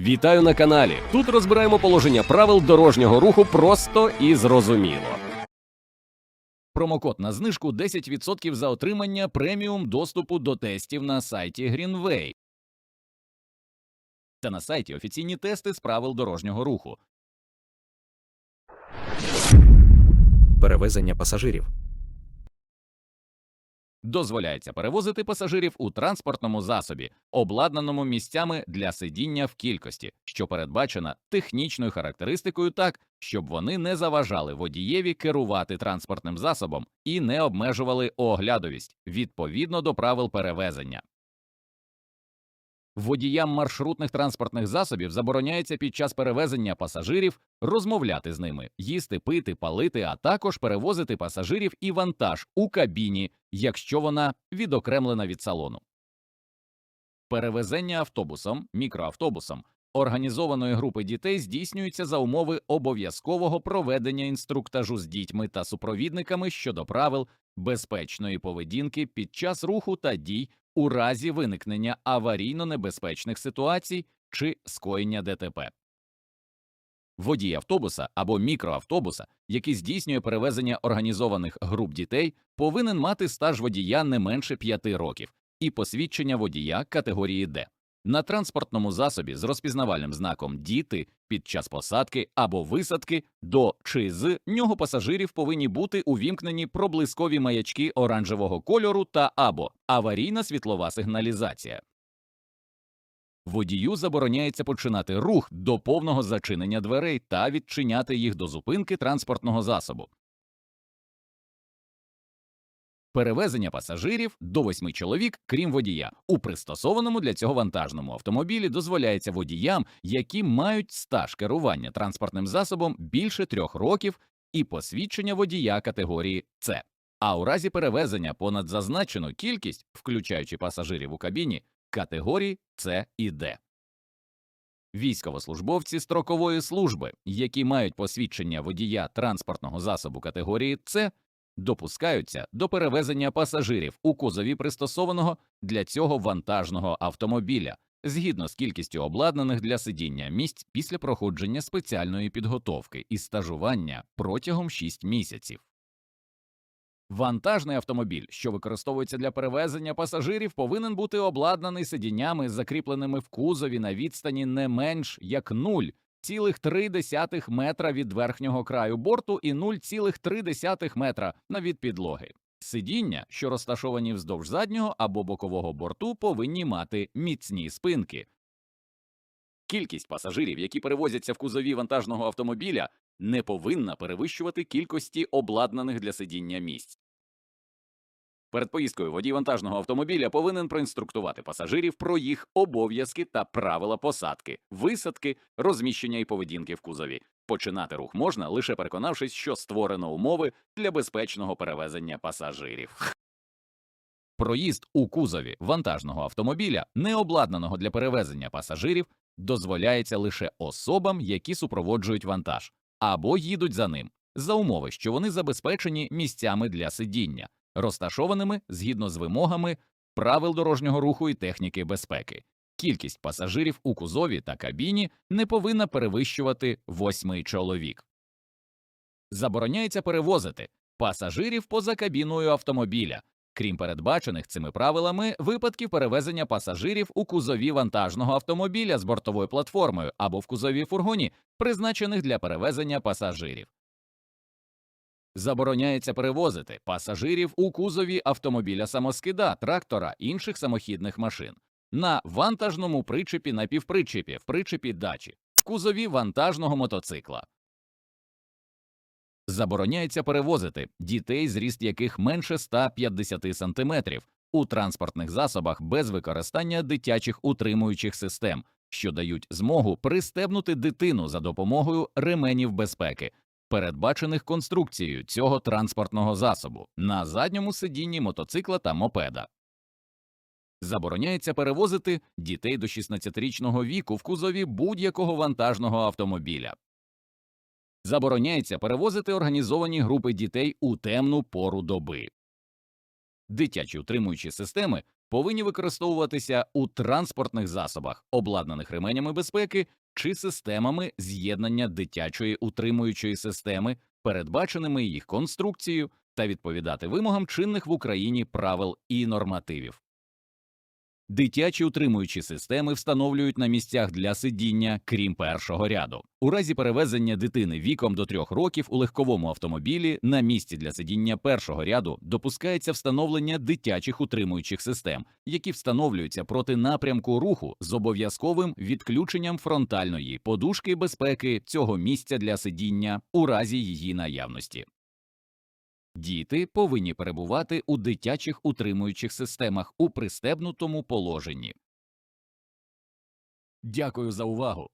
Вітаю на каналі. Тут розбираємо положення правил дорожнього руху просто і зрозуміло. Промокод на знижку 10% за отримання преміум доступу до тестів на сайті Greenway. Та на сайті офіційні тести з правил дорожнього руху. перевезення пасажирів, Дозволяється перевозити пасажирів у транспортному засобі, обладнаному місцями для сидіння в кількості, що передбачена технічною характеристикою так, щоб вони не заважали водієві керувати транспортним засобом і не обмежували оглядовість відповідно до правил перевезення. Водіям маршрутних транспортних засобів забороняється під час перевезення пасажирів розмовляти з ними, їсти, пити, палити, а також перевозити пасажирів і вантаж у кабіні, якщо вона відокремлена від салону. Перевезення автобусом, мікроавтобусом організованої групи дітей здійснюється за умови обов'язкового проведення інструктажу з дітьми та супровідниками щодо правил безпечної поведінки під час руху та дій у разі виникнення аварійно небезпечних ситуацій чи скоєння ДТП. Водій автобуса або мікроавтобуса, який здійснює перевезення організованих груп дітей, повинен мати стаж водія не менше 5 років і посвідчення водія категорії Д. На транспортному засобі з розпізнавальним знаком діти під час посадки або висадки до чи з нього пасажирів повинні бути увімкнені проблискові маячки оранжевого кольору та або аварійна світлова сигналізація. Водію забороняється починати рух до повного зачинення дверей та відчиняти їх до зупинки транспортного засобу. Перевезення пасажирів до восьми чоловік, крім водія, у пристосованому для цього вантажному автомобілі дозволяється водіям, які мають стаж керування транспортним засобом більше трьох років і посвідчення водія категорії С. А у разі перевезення понад зазначену кількість, включаючи пасажирів у кабіні, категорії С і Д. Військовослужбовці строкової служби, які мають посвідчення водія транспортного засобу категорії С, допускаються до перевезення пасажирів у кузові пристосованого для цього вантажного автомобіля згідно з кількістю обладнаних для сидіння місць після проходження спеціальної підготовки і стажування протягом 6 місяців. Вантажний автомобіль, що використовується для перевезення пасажирів, повинен бути обладнаний сидіннями, закріпленими в кузові на відстані не менш як 0,3 метра від верхнього краю борту і 0,3 метра від підлоги. Сидіння, що розташовані вздовж заднього або бокового борту, повинні мати міцні спинки. Кількість пасажирів, які перевозяться в кузові вантажного автомобіля, не повинна перевищувати кількості обладнаних для сидіння місць. Перед поїздкою водій вантажного автомобіля повинен проінструктувати пасажирів про їх обов'язки та правила посадки, висадки, розміщення і поведінки в кузові. Починати рух можна, лише переконавшись, що створено умови для безпечного перевезення пасажирів. Проїзд у кузові вантажного автомобіля, не обладнаного для перевезення пасажирів, дозволяється лише особам, які супроводжують вантаж або їдуть за ним, за умови, що вони забезпечені місцями для сидіння, розташованими згідно з вимогами правил дорожнього руху і техніки безпеки. Кількість пасажирів у кузові та кабіні не повинна перевищувати восьми чоловік. Забороняється перевозити пасажирів поза кабіною автомобіля, крім передбачених цими правилами випадків перевезення пасажирів у кузові вантажного автомобіля з бортовою платформою або в кузові фургоні, призначених для перевезення пасажирів. Забороняється перевозити пасажирів у кузові автомобіля самоскида, трактора, інших самохідних машин, на вантажному причепі на півпричепі, в причепі дачі, в кузові вантажного мотоцикла. Забороняється перевозити дітей, зріст яких менше 150 см, у транспортних засобах без використання дитячих утримуючих систем, що дають змогу пристебнути дитину за допомогою ременів безпеки, передбачених конструкцією цього транспортного засобу на задньому сидінні мотоцикла та мопеда. Забороняється перевозити дітей до 16-річного віку в кузові будь-якого вантажного автомобіля. Забороняється перевозити організовані групи дітей у темну пору доби. Дитячі утримуючі системи повинні використовуватися у транспортних засобах, обладнаних ременями безпеки чи системами з'єднання дитячої утримуючої системи, передбаченими їх конструкцією, та відповідати вимогам чинних в Україні правил і нормативів. Дитячі утримуючі системи встановлюють на місцях для сидіння, крім першого ряду. У разі перевезення дитини віком до трьох років у легковому автомобілі на місці для сидіння першого ряду допускається встановлення дитячих утримуючих систем, які встановлюються проти напрямку руху з обов'язковим відключенням фронтальної подушки безпеки цього місця для сидіння у разі її наявності. Діти повинні перебувати у дитячих утримуючих системах у пристебнутому положенні. Дякую за увагу.